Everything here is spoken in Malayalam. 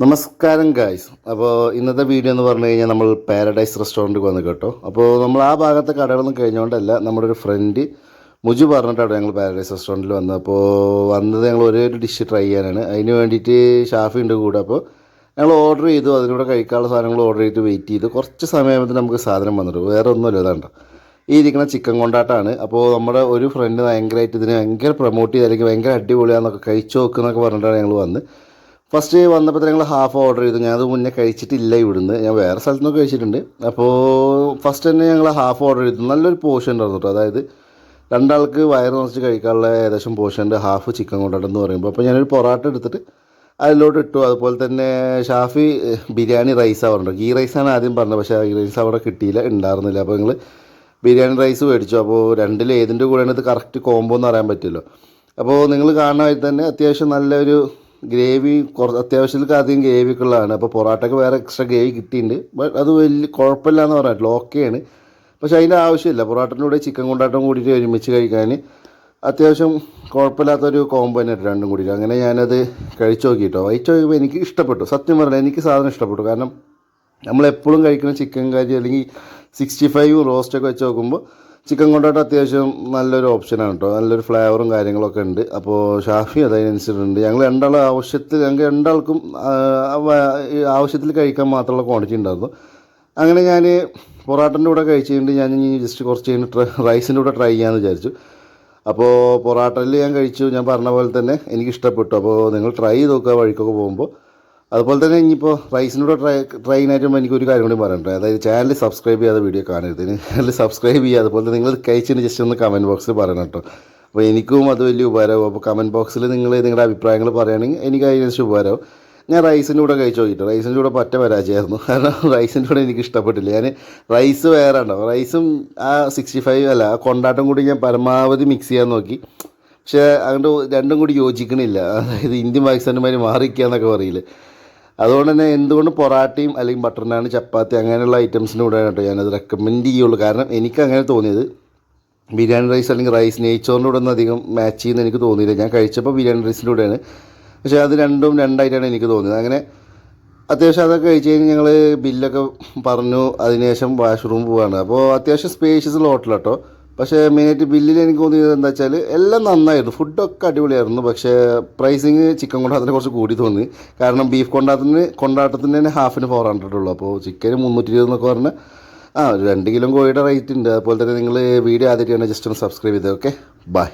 നമസ്കാരം ഗായ്സ് അപ്പോൾ ഇന്നത്തെ വീഡിയോ എന്ന് പറഞ്ഞു കഴിഞ്ഞാൽ നമ്മൾ പാരഡൈസ് റെസ്റ്റോറന്റിൽ വന്ന് കേട്ടോ. അപ്പോൾ നമ്മൾ ആ ഭാഗത്തെ കടകളൊന്നും കഴിഞ്ഞുകൊണ്ടല്ല നമ്മുടെ ഒരു ഫ്രണ്ട് മുജു പറഞ്ഞിട്ടാണ് ഞങ്ങൾ പാരഡൈസ് റെസ്റ്റോറന്റിൽ വന്നത്. അപ്പോൾ വന്നത് ഞങ്ങൾ ഒരേ ഒരു ഡിഷ് ട്രൈ ചെയ്യാനാണ്. അതിന് വേണ്ടിയിട്ട് ഷാഫി ഉണ്ട് കൂടെ. അപ്പോൾ ഞങ്ങൾ ഓർഡർ ചെയ്തു അതിലൂടെ കഴിക്കാനുള്ള സാധനങ്ങൾ ഓർഡർ ചെയ്ത് വെയിറ്റ് ചെയ്തു. കുറച്ച് സമയത്തിന് നമുക്ക് സാധനം വന്നിട്ട് വേറെ ഒന്നുമില്ല ഇതാണ്ട ഈ ഇരിക്കുന്ന ചിക്കൻ കൊണ്ടാട്ടാണ്. അപ്പോൾ നമ്മുടെ ഒരു ഫ്രണ്ട് ഭയങ്കരമായിട്ട് ഇതിനെ ഭയങ്കര പ്രൊമോട്ട് ചെയ്ത് അല്ലെങ്കിൽ ഭയങ്കര അടിപൊളിയാന്നൊക്കെ കഴിച്ചു നോക്കുന്നൊക്കെ പറഞ്ഞിട്ടാണ് ഞങ്ങൾ വന്ന് ഫസ്റ്റ് വന്നപ്പോൾ ഞങ്ങൾ ഹാഫ് ഓർഡർ ചെയ്തു. ഞാൻ ഞാനത് മുന്നേ കഴിച്ചിട്ടില്ല ഇവിടുന്ന്. ഞാൻ വേറെ സ്ഥലത്തു നിന്നൊക്കെ കഴിച്ചിട്ടുണ്ട്. അപ്പോൾ ഫസ്റ്റ് തന്നെ ഞങ്ങൾ ഹാഫ് ഓർഡർ ചെയ്തു. നല്ലൊരു പോർഷൻ ഉണ്ടായിരുന്നു കേട്ടോ അതായത് രണ്ടാൾക്ക് വയറ് നിറച്ച് കഴിക്കാനുള്ള ഏകദേശം പോർഷന്റെ ഹാഫ് ചിക്കൻ കൊണ്ടാട്ടെന്ന് പറയുമ്പോൾ അപ്പോൾ ഞാനൊരു പൊറാട്ട എടുത്തിട്ട് അതിലോട്ട് ഇട്ടു. അതുപോലെ തന്നെ ഷാഫി ബിരിയാണി റൈസ് ആവാറുണ്ട് ഗീ റൈസാണ് ആദ്യം പറഞ്ഞത്. പക്ഷേ ഗീ റൈസ് അവിടെ കിട്ടിയില്ല. ഉണ്ടായിരുന്നില്ല. അപ്പോൾ നിങ്ങൾ ബിരിയാണി റൈസ് മേടിച്ചു. അപ്പോൾ രണ്ടിൽ ഏതിന്റെ കൂടെയാണ് ഇത് കറക്റ്റ് കോംബോ എന്ന് പറയാൻ പറ്റുമല്ലോ അപ്പോൾ നിങ്ങൾ കാണുന്നതായി തന്നെ അത്യാവശ്യം നല്ലൊരു ഗ്രേവി കുറച്ച് അത്യാവശ്യത്തിൽ അധികം ഗ്രേവി ഒക്കെ ഉള്ളതാണ്. അപ്പോൾ പൊറാട്ടയ്ക്ക് വേറെ എക്സ്ട്രാ ഗ്രേവി കിട്ടിയിട്ടുണ്ട്. ബട്ട് അത് വലിയ കുഴപ്പമില്ല എന്ന് പറഞ്ഞിട്ടില്ല. ഓക്കെയാണ് പക്ഷേ അതിന്റെ ആവശ്യമില്ല. പൊറാട്ടന്റെ കൂടെ ചിക്കൻ കൊണ്ടാട്ടം കൂടിയിട്ട് ഒരുമിച്ച് കഴിക്കാൻ അത്യാവശ്യം കുഴപ്പമില്ലാത്തൊരു കോംബോ തന്നെ രണ്ടും കൂടി അങ്ങനെ ഞാനത് കഴിച്ചു നോക്കിയിട്ടോ. കഴിച്ചു നോക്കിയപ്പോൾ എനിക്ക് ഇഷ്ടപ്പെട്ടു. സത്യം പറഞ്ഞാൽ എനിക്ക് സാധനം ഇഷ്ടപ്പെട്ടു. കാരണം നമ്മളെപ്പോഴും കഴിക്കുന്ന ചിക്കൻ കറി അല്ലെങ്കിൽ സിക്സ്റ്റി ഫൈവ് റോസ്റ്റൊക്കെ വെച്ച് നോക്കുമ്പോൾ ചിക്കൻ കൊണ്ടോട്ട് അത്യാവശ്യം നല്ലൊരു ഓപ്ഷനാണ് കേട്ടോ നല്ലൊരു ഫ്ലേവറും കാര്യങ്ങളൊക്കെ ഉണ്ട്. അപ്പോൾ ഷാഫി അതനുസരിച്ചിട്ടുണ്ട് ഞങ്ങൾ രണ്ടാൾ ആവശ്യത്തിൽ ഞങ്ങൾക്ക് രണ്ടാൾക്കും ആവശ്യത്തിൽ കഴിക്കാൻ മാത്രമുള്ള ക്വാണ്ടിറ്റി ഉണ്ടായിരുന്നു. അങ്ങനെ ഞാൻ പൊറാട്ടന്റെ കൂടെ കഴിച്ചിട്ടുണ്ട് ഞാൻ ഇനി ജസ്റ്റ് കുറച്ച് കഴിഞ്ഞ് റൈസിന്റെ കൂടെ ട്രൈ ചെയ്യാമെന്ന് വിചാരിച്ചു. അപ്പോൾ പൊറാട്ടയിൽ ഞാൻ കഴിച്ചു. ഞാൻ പറഞ്ഞ പോലെ തന്നെ എനിക്ക് ഇഷ്ടപ്പെട്ടു അപ്പോൾ നിങ്ങൾ ട്രൈ ചെയ്ത് നോക്കുക വഴിക്കൊക്കെ പോകുമ്പോൾ. അതുപോലെ തന്നെ ഇനിയിപ്പോൾ റൈസിനോട് ട്രൈ ട്രെയിൻ ആയിട്ട് എനിക്ക് ഒരു കാര്യം കൂടി പറയണ്ടേ അതായത് ചാനൽ സബ്സ്ക്രൈബ് ചെയ്യാതെ വീഡിയോ കാണരുത്. ചാനൽ സബ്സ്ക്രൈബ് ചെയ്യുക അതുപോലെ തന്നെ നിങ്ങൾ കഴിച്ചതിന് ജസ്റ്റ് ഒന്ന് കമന്റ് ബോക്സിൽ പറയണം കേട്ടോ. അപ്പോൾ എനിക്കും അത് വലിയ ഉപകാരമാവും. അപ്പോൾ കമന്റ് ബോക്സിൽ നിങ്ങൾ നിങ്ങളുടെ അഭിപ്രായങ്ങൾ പറയുകയാണെങ്കിൽ എനിക്ക് അതിനനുസരിച്ച് ഉപകാരമാവും. ഞാൻ റൈസിന്റെ കൂടെ കഴിച്ച് നോക്കിയിട്ട് റൈസിന്റെ കൂടെ പറ്റ പരാജയമായിരുന്നു. കാരണം റൈസിന്റെ കൂടെ എനിക്ക് ഇഷ്ടപ്പെട്ടില്ല. ഞാൻ റൈസ് വേറെ ഉണ്ടാവും റൈസും ആ സിക്സ്റ്റി ഫൈവ് അല്ല ആ കൊണ്ടാട്ടം കൂടി ഞാൻ പരമാവധി മിക്സ് ചെയ്യാൻ നോക്കി. പക്ഷേ അതുകൊണ്ട് രണ്ടും കൂടി യോജിക്കണില്ല. അതായത് ഇന്ത്യൻ പാകിസ്ഥാനുമാർ മാറിക്കുക എന്നൊക്കെ പറയില്ലേ. അതുകൊണ്ട് തന്നെ എന്തുകൊണ്ട് പൊറാട്ടയും അല്ലെങ്കിൽ ബട്ടർ നാൻ ചപ്പാത്തി അങ്ങനെയുള്ള ഐറ്റംസിന്റെ കൂടെ കേട്ടോ ഞാനത് റെക്കമെൻഡ് ചെയ്യുള്ളൂ. കാരണം എനിക്ക് അങ്ങനെ തോന്നിയത് ബിരിയാണി റൈസ് അല്ലെങ്കിൽ റൈസ് നെയ്ച്ചോറിന്റെ കൂടെ ഒന്നും അധികം മാച്ച് ചെയ്യുന്ന എനിക്ക് തോന്നിയില്ല. ഞാൻ കഴിച്ചപ്പോൾ ബിരിയാണി റൈസിന്റെ കൂടെയാണ്. പക്ഷേ അത് രണ്ടും രണ്ടായിട്ടാണ് എനിക്ക് തോന്നിയത്. അങ്ങനെ അത്യാവശ്യം അതൊക്കെ കഴിച്ച് കഴിഞ്ഞ് ഞങ്ങൾ ബില്ലൊക്കെ പറഞ്ഞു. അതിനുശേഷം വാഷ്റൂം പോവാണ്. അപ്പോൾ അത്യാവശ്യം സ്പേഷ്യസ് ഹോട്ടലാട്ടോ പക്ഷേ മെയിനായിട്ട് ബില്ലിൽ എനിക്ക് തോന്നിയത് എന്താ വെച്ചാൽ എല്ലാം നന്നായിരുന്നു. ഫുഡൊക്കെ അടിപൊളിയായിരുന്നു. പക്ഷേ പ്രൈസിങ് ചിക്കൻ കൊണ്ടാട്ടത്തിന് കുറച്ച് കൂടി തോന്നി. കാരണം ബീഫ് കൊണ്ടാട്ടത്തിന് കൊണ്ടാട്ടത്തിന് തന്നെ ഹാഫിന് ഫോർ ഹൺഡ്രഡ് ഉള്ളൂ. അപ്പോൾ ചിക്കന് മുന്നൂറ്റി ഇരുപത് എന്നൊക്കെ പറഞ്ഞാൽ ആ ഒരു രണ്ട് കിലോ കോഴിയുടെ റേറ്റ് ഉണ്ട്. അതുപോലെ തന്നെ നിങ്ങൾ വീഡിയോ ആദ്യമായിട്ട് ജസ്റ്റ് ഒന്ന് സബ്സ്ക്രൈബ് ചെയ്തത് ഓക്കെ ബൈ